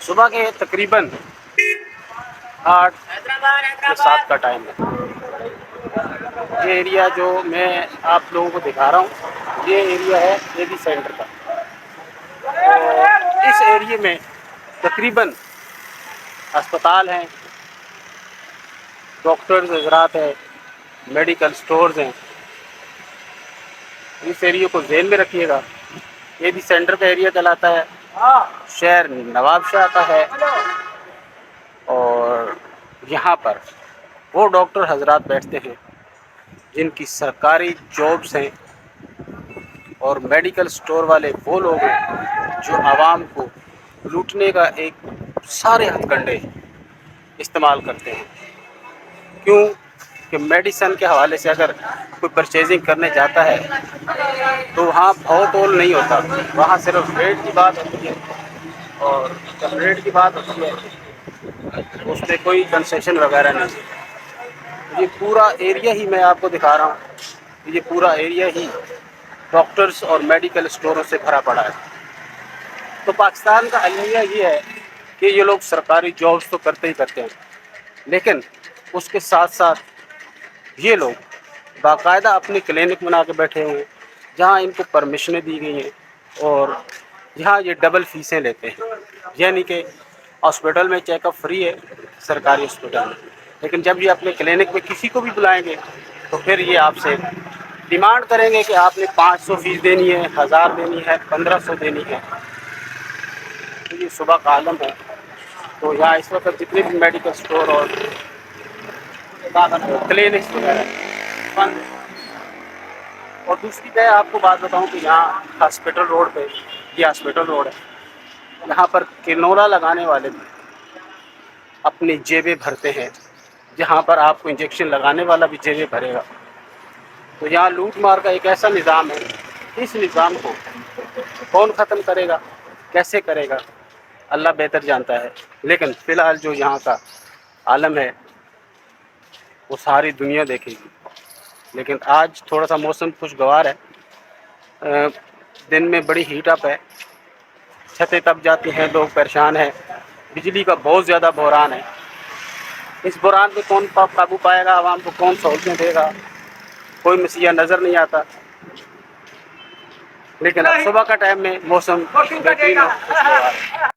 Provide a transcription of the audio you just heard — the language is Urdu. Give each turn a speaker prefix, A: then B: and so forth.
A: صبح کے تقریباً آٹھ سے سات کا ٹائم ہے۔ یہ ایریا جو میں آپ لوگوں کو دکھا رہا ہوں یہ ایریا ہے اے بی سینٹر کا۔ اس ایریے میں تقریباً اسپتال ہیں ڈاکٹرز حضرات ہیں میڈیکل سٹورز ہیں۔ اس ایریے کو ذہن میں رکھیے گا۔ یہ بھی سینٹر کا ایریا کہلاتا ہے۔ شہر نواب شاہ کا ہے اور یہاں پر وہ ڈاکٹر حضرات بیٹھتے ہیں جن کی سرکاری جابس ہیں اور میڈیکل سٹور والے وہ لوگ ہیں جو عوام کو لوٹنے کا ایک سارے ہتھ کنڈے استعمال کرتے ہیں۔ کیوں؟ کہ میڈیسن کے حوالے سے اگر کوئی پرچیزنگ کرنے جاتا ہے، تو وہاں بھاؤ تول نہیں ہوتا۔ وہاں صرف ریٹ کی بات ہوتی ہے۔ اور جب ریٹ کی بات ہوتی ہے، اس پہ کوئی کنسیشن وغیرہ نہیں۔ یہ پورا ایریا ہی میں آپ کو دکھا رہا ہوں۔ یہ پورا ایریا ہی ڈاکٹرس اور میڈیکل اسٹوروں سے بھرا پڑا ہے۔ تو پاکستان کا المیہ یہ ہے کہ یہ لوگ سرکاری جابس تو کرتے ہی کرتے ہیں۔ لیکن اس کے ساتھ ساتھ یہ لوگ باقاعدہ اپنی کلینک بنا کے بیٹھے ہوئے ہیں، جہاں ان کو پرمیشنیں دی گئی ہیں اور یہاں یہ ڈبل فیسیں لیتے ہیں۔ یعنی کہ ہاسپٹل میں چیک اپ فری ہے، سرکاری ہاسپٹل میں۔ لیکن جب یہ اپنے کلینک میں کسی کو بھی بلائیں گے، تو پھر یہ آپ سے ڈیمانڈ کریں گے کہ آپ نے پانچ سو فیس دینی ہے، ہزار دینی ہے، پندرہ سو دینی ہے۔ یہ صبح کا عالم ہے۔ تو یہاں اس وقت جتنے بھی میڈیکل اسٹور اور کلینکس وغیرہ۔ بند اور دوسری میں آپ کو بات بتاؤں کہ یہاں ہاسپٹل روڈ پہ، یہ ہاسپٹل روڈ ہے۔ یہاں پر کنولا لگانے والے بھی اپنی جیبیں بھرتے ہیں، جہاں پر آپ کو انجیکشن لگانے والا بھی جیبیں بھرے گا۔ تو یہاں لوٹ مار کا ایک ایسا نظام ہے، اس نظام کو کون ختم کرے گا؟ کیسے کرے گا؟ اللہ بہتر جانتا ہے۔ لیکن فی الحال جو یہاں کا عالم ہے وہ ساری دنیا دیکھے گی۔ لیکن آج تھوڑا سا موسم خوشگوار ہے۔ دن میں بڑی ہیٹ اپ ہے۔ چھتیں تب جاتی ہیں، لوگ پریشان ہیں۔ بجلی کا بہت زیادہ بحران ہے۔ اس بحران پہ کون قابو پائے گا؟ عوام کو کون سہولتیں دے گا؟ کوئی مسیح نظر نہیں آتا۔ لیکن اب صبح کا ٹائم میں موسم بہترین خوشگوار ہے۔